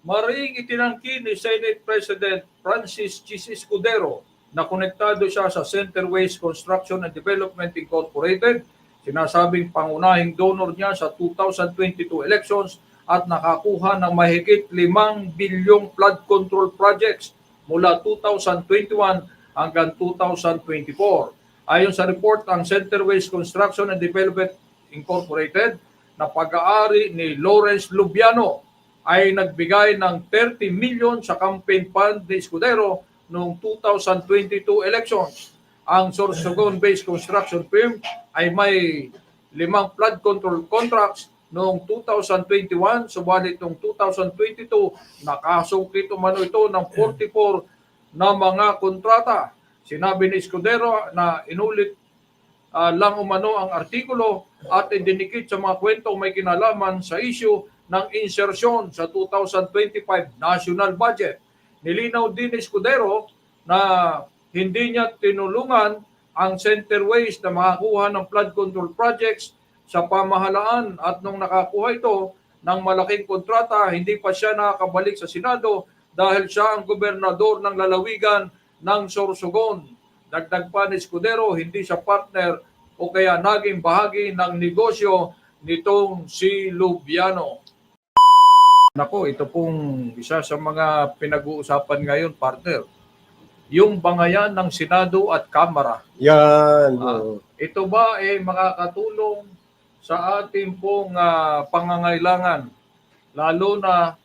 Maring itinangkin ni Senate President Francis Chis Escudero na konektado siya sa Centerways Construction and Development Incorporated, sinasabing pangunahing donor niya sa 2022 elections at nakakuha ng mahigit 5 bilyong flood control projects mula 2021 hanggang 2024. Ayon sa report, ang Centerways Construction and Development Incorporated na pag-aari ni Lawrence Lubiano ay nagbigay ng 30 million sa campaign fund ni Escudero noong 2022 elections. Ang Sorsogon-based construction firm ay may limang flood control contracts noong 2021, subalit noong 2022, nakasungkit umano ito ng 44 na mga kontrata. Sinabi ni Escudero na inulit ah, lang umano ang artikulo at idinikit sa mga kwentong may kinalaman sa issue ng insersyon sa 2025 national budget. Nilinaw din ni Escudero na hindi niya tinulungan ang Centerways na makakuha ng flood control projects sa pamahalaan at nung nakakuha ito ng malaking kontrata, hindi pa siya nakakabalik sa Senado dahil siya ang gobernador ng lalawigan ng Sorsogon. Dagdag pa ni Escudero, hindi siya partner o kaya naging bahagi ng negosyo nitong si Lubiano. Nako, ito pong isa sa mga pinag-uusapan ngayon, partner. Yung bangayan ng Senado at Kamara. Yan. Oo. Ito ba ay makakatulong sa ating pong ah, pangangailangan, lalo na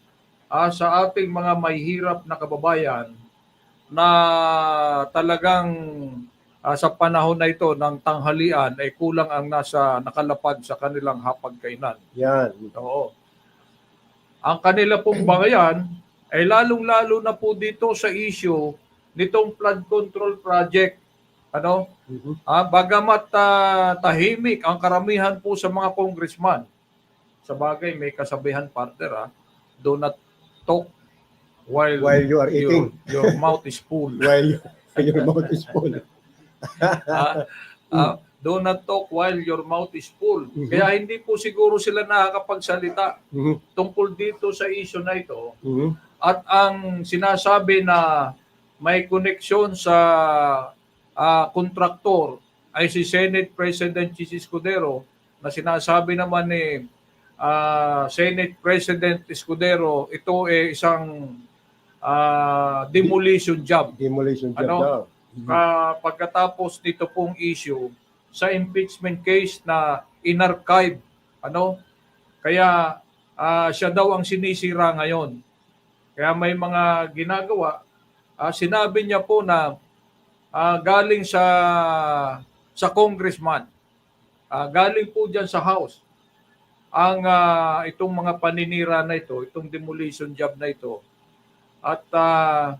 ah, sa ating mga mahihirap na kababayan na talagang ah, sa panahon na ito ng tanghalian ay kulang ang nasa nakalapag sa kanilang hapagkainan. Yan. Oo. Ang kanila pong bangayan ay lalong-lalo na po dito sa issue nitong flood control project. Ano? Mhm. Ah, bagamat ah, tahimik ang karamihan po sa mga congressman. Sa bagay, may kasabihan partner ah, do not talk while, While you are eating. Your, your mouth is full. While you- your mouth is full. Ah, ah, do not talk while your mouth is full. Mhm. Kaya hindi po siguro sila nakakapagsalita Mhm. tungkol dito sa issue na ito. Mhm. At ang sinasabi na may koneksyon sa kontraktor ay si Senate President Chis Escudero na sinasabi naman ni ah, Senate President Escudero ito ay isang ah, demolition job. Demolition job Ano? daw. Mhm. Ka- pagkatapos nito pong issue sa impeachment case na inarchive ano? Kaya ah, siya daw ang sinisira ngayon. Kaya may mga ginagawa. Ah, sinabi niya po na ah, galing sa sa congressman. Ah, galing po diyan sa house. Ang ah, itong mga paninira na ito itong demolition job na ito. At ah,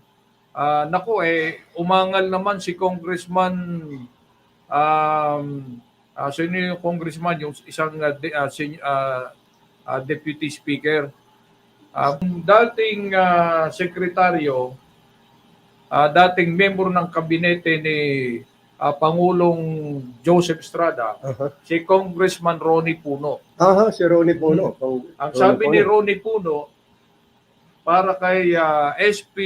Ah, nako eh umangal naman si Congressman um ah, sino yung congressman yung isang ah, de- ah, sin- ah, ah, deputy speaker yung dating ah, sekretaryo ah, dating membro ng kabinete ni ah, Pangulong Joseph Estrada Aha. si Congressman Ronnie Puno Aha, si Ronnie Puno. Pang- ang Ronnie sabi ni Puno. Ronnie Puno, para kay ah, SP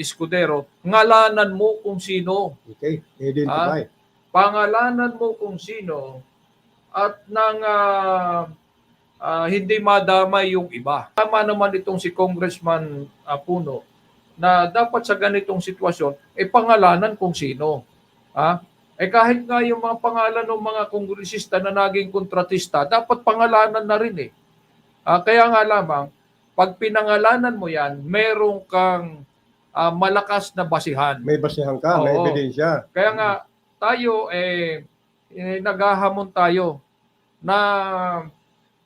Escudero, ngalanan mo kung sino. Okay, identify. Pangalanan mo kung sino at nang ah, ah, hindi madamay yung iba. Tama naman itong si Congressman ah, Puno na dapat sa ganitong sitwasyon, eh pangalanan kung sino. Ha? Eh kahit nga yung mga pangalan ng mga kongresista na naging kontratista, dapat pangalanan na rin eh. Ah, kaya nga lamang, pag pinangalanan mo yan, merong kang ah, malakas na basihan. May basihan ka, may Oo. ebidensya. Kaya nga tayo eh, eh naghahamon tayo na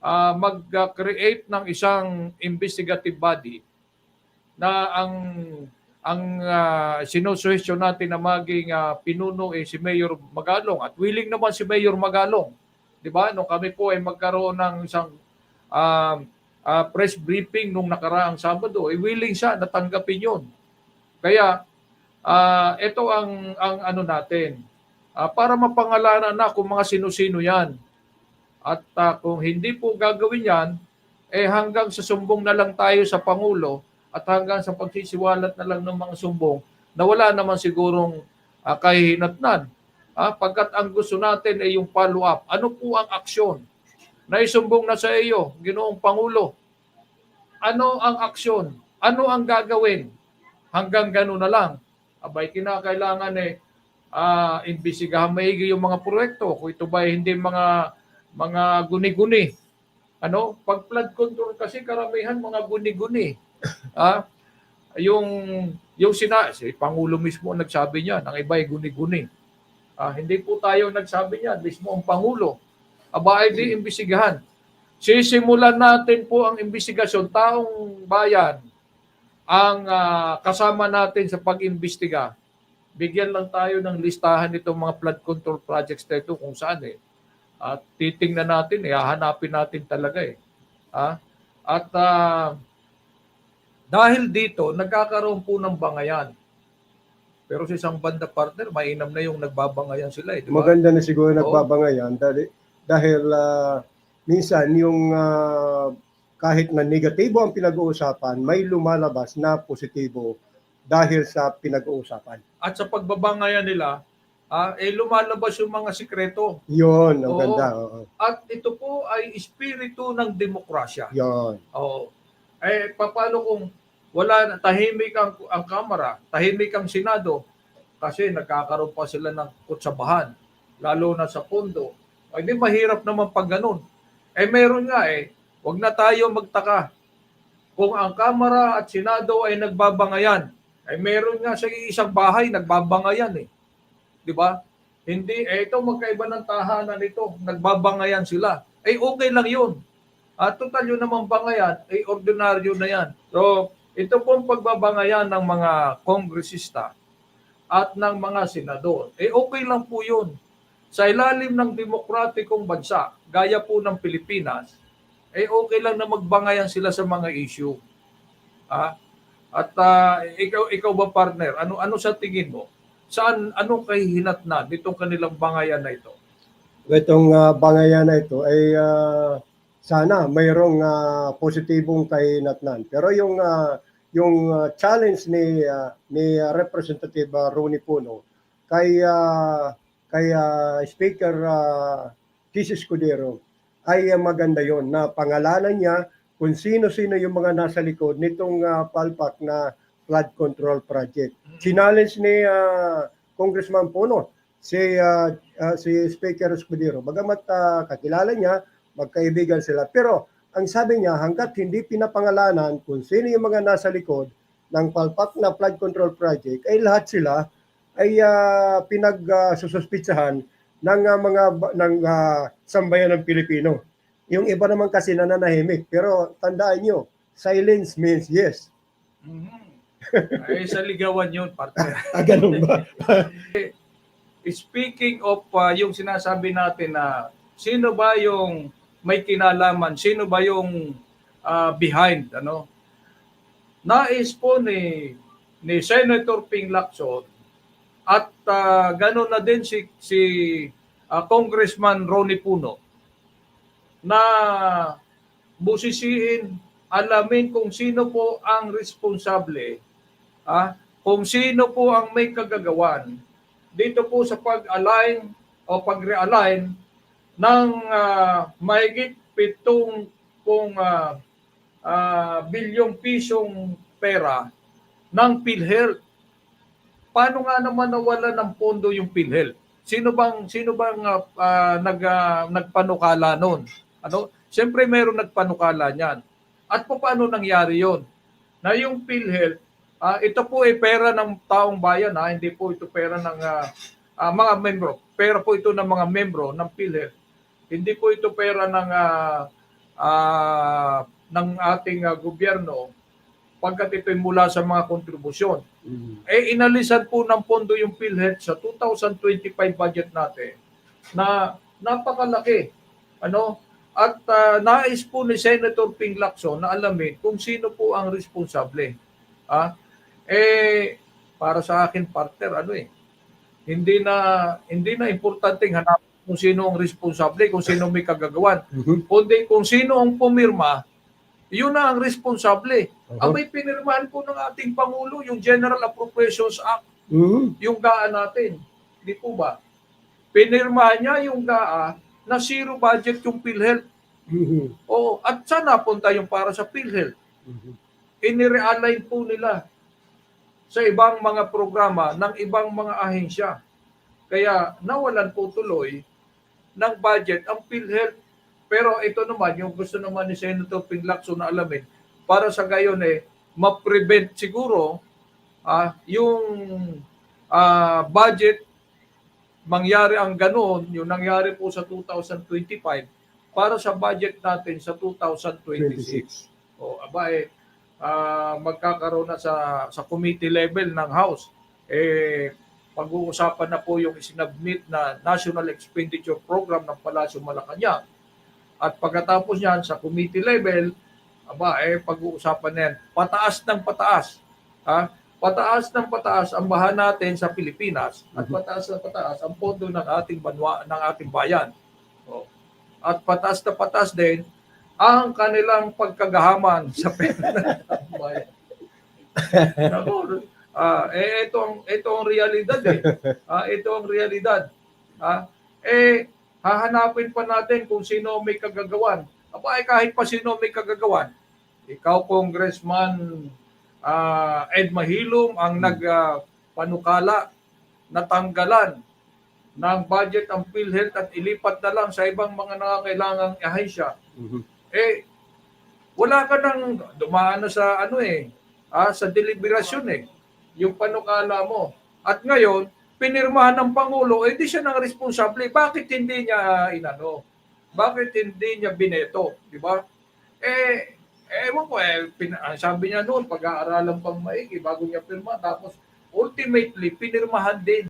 ah, mag-create ng isang investigative body na ang ang uh, sinusuhestyon natin na maging ah, pinuno eh si Mayor Magalong at willing naman si Mayor Magalong. 'Di ba? Nung kami po ay magkaroon ng isang ah, ah, press briefing nung nakaraang Sabado, eh willing siya na tanggapin 'yon. Kaya ah ito ang ang ano natin ah, para mapangalanan na kung mga sino-sino 'yan. At ah, kung hindi po gagawin 'yan, eh hanggang sa sumbong na lang tayo sa pangulo at hanggang sa pagsisiwalat na lang ng mga sumbong na wala naman sigurong uh, kahihinatnan. Ah, pagkat ang gusto natin ay yung follow-up. Ano po ang aksyon? Naisumbong na sa iyo, Ginoong Pangulo. Ano ang aksyon? Ano ang gagawin? Hanggang gano'n na lang. Abay, kinakailangan eh, ah, imbisigahan maigi yung mga proyekto. Kung ito ba hindi mga mga guni-guni. Ano? Pag flood control kasi karamihan mga guni-guni. ah, yung yung sina si Pangulo mismo ang nagsabi niya, ang iba ay guni-guni. Ah, hindi po tayo nagsabi niya, mismo ang Pangulo. Aba ay di imbisigahan. Sisimulan natin po ang imbestigasyon. Taong bayan ang ah, kasama natin sa pag-imbestiga. Bigyan lang tayo ng listahan itong mga flood control projects na ito kung saan eh. At titingnan natin, eh, hahanapin natin talaga eh. Ah, at ah, dahil dito, nagkakaroon po ng bangayan. Pero sa isang banda partner, mainam na yung nagbabangayan sila eh. Di ba? Maganda na siguro Oo. nagbabangayan dahil, dahil ah, minsan yung ah, kahit na negatibo ang pinag-uusapan, may lumalabas na positibo dahil sa pinag-uusapan. At sa pagbabangayan nila, ah, eh, lumalabas yung mga sikreto. Yun, ang Oo. ganda. oo. At ito po ay espiritu ng demokrasya. Yun. Oo. Eh, paano kung wala na, tahimik ang, ang Kamara, tahimik ang Senado, kasi nagkakaroon pa sila ng kutsabahan, lalo na sa pondo. Ay, di mahirap naman pag ganun. Eh, meron nga eh, wag na tayo magtaka. Kung ang Kamara at Senado ay nagbabangayan, ay meron nga sa isang bahay nagbabangayan eh. Di ba? Hindi, eh ito magkaiba ng tahanan ito, nagbabangayan sila. Eh okay lang yun. At total yun naman bangayan, ay ordinaryo na yan. So, ito pong pagbabangayan ng mga kongresista at ng mga senador, eh okay lang po yun. Sa ilalim ng demokratikong bansa, gaya po ng Pilipinas, eh okay lang na magbangayan sila sa mga issue. Ah? At ah, ikaw ikaw ba partner, ano ano sa tingin mo? Saan anong kahihinat na nitong kanilang bangayan na ito? Itong ah, bangayan na ito ay ah, sana mayroong ah, positibong kahinatnan. Pero yung ah, yung ah, challenge ni ah, ni Representative ah, Ronnie Puno kay ah, kay ah, Speaker uh, Tis Escudero ay ah, maganda yon na pangalanan niya kung sino-sino yung mga nasa likod nitong ah, palpak na flood control project. Challenge ni ah, Congressman Puno si ah, ah, si Speaker Escudero. Bagamat ah, kakilala niya, magkaibigan sila. Pero ang sabi niya, hanggat hindi pinapangalanan kung sino yung mga nasa likod ng palpak na flood control project, ay lahat sila ay uh, pinagsususpitsahan ng ah, mga ng ah, sambayan ng Pilipino. Yung iba naman kasi nananahimik. Pero tandaan nyo, silence means yes. Mhm. Ay sa ligawan yun, partner. Ah, ganun ba? Speaking of uh, yung sinasabi natin na sino ba yung may kinalaman, sino ba yung uh, behind, ano? Nais po ni ni Senator Ping Lacson at uh, gano'n na din si si uh, Congressman Ronnie Puno na busisiin, alamin kung sino po ang responsable, ah, kung sino po ang may kagagawan dito po sa pag-align o pag-realign ng ah, mahigit pitong pong ah, ah, bilyong pisong pera ng PhilHealth. Paano nga naman nawala ng pondo yung PhilHealth? Sino bang sino bang ah, ah, nag ah, nagpanukala noon? Ano? Siyempre mayroong nagpanukala niyan. At po paano nangyari 'yon? Na yung PhilHealth Ah, ito po ay pera ng taong bayan ha, hindi po ito pera ng ah, ah, mga membro. Pera po ito ng mga membro ng PhilHealth. Hindi po ito pera ng ah, ah, ng ating ah, gobyerno pagkat ito ay mula sa mga kontribusyon. Eh inalisan po ng pondo yung PhilHealth sa 2025 budget natin na napakalaki. Ano? At ah, nais po ni Senator Ping Lacson na alamin kung sino po ang responsable. Ah, eh para sa akin partner ano eh hindi na hindi na importanteng hanapin kung sino ang responsable, kung sino may kagagawan, Mhm. kundi kung sino ang pumirma Yun na ang responsable. Uh-huh. Abay, pinirmahan po ng ating Pangulo yung General Appropriations Act, Mhm. yung GAA natin. Di po ba? Pinirmahan niya yung GAA na zero budget yung PhilHealth. Mhm. Oo, at saan napunta yung para sa PhilHealth? Mhm. Inirealign po nila sa ibang mga programa ng ibang mga ahensya. Kaya nawalan po tuloy ng budget ang PhilHealth. Pero ito naman, yung gusto naman ni Senator Pinlacson na alamin, para sa gayon eh, ma-prevent siguro ah, yung ah, budget mangyari ang ganoon, yung nangyari po sa 2025 para sa budget natin sa 2026. 26. O aba eh, ah, magkakaroon na sa sa committee level ng House. Eh pag-uusapan na po yung isinabmit na National Expenditure Program ng Palasyo Malacanang. At pagkatapos niyan sa committee level, aba eh pag-uusapan na yan. Pataas ng pataas. Ha? Pataas ng pataas ang bahan natin sa Pilipinas at pataas ng pataas ang pondo ng ating banwa ng ating bayan. O. At pataas na pataas din ang kanilang pagkagahaman sa pera ng bayan. Nako, ah, eh, ito ang, ito ang realidad eh. Ah, ito ang realidad. Ah, eh, hahanapin pa natin kung sino may kagagawan. Aba, eh, kahit pa sino may kagagawan. Ikaw, Congressman ah, Ed Mahilom, ang nagpanukala na tanggalan ng budget ang PhilHealth at ilipat na lang sa ibang mga nangangailangang ahensya. Mhm. eh wala ka nang dumaan na sa ano eh ah, sa deliberasyon eh yung panukala mo. At ngayon pinirmahan ng pangulo eh di siya nang responsable. Bakit hindi niya inano? Bakit hindi niya bineto? Di ba? Eh ewan ko eh pin, ah, sabi niya noon pag-aaralan pang maigi bago niya pirma tapos ultimately pinirmahan din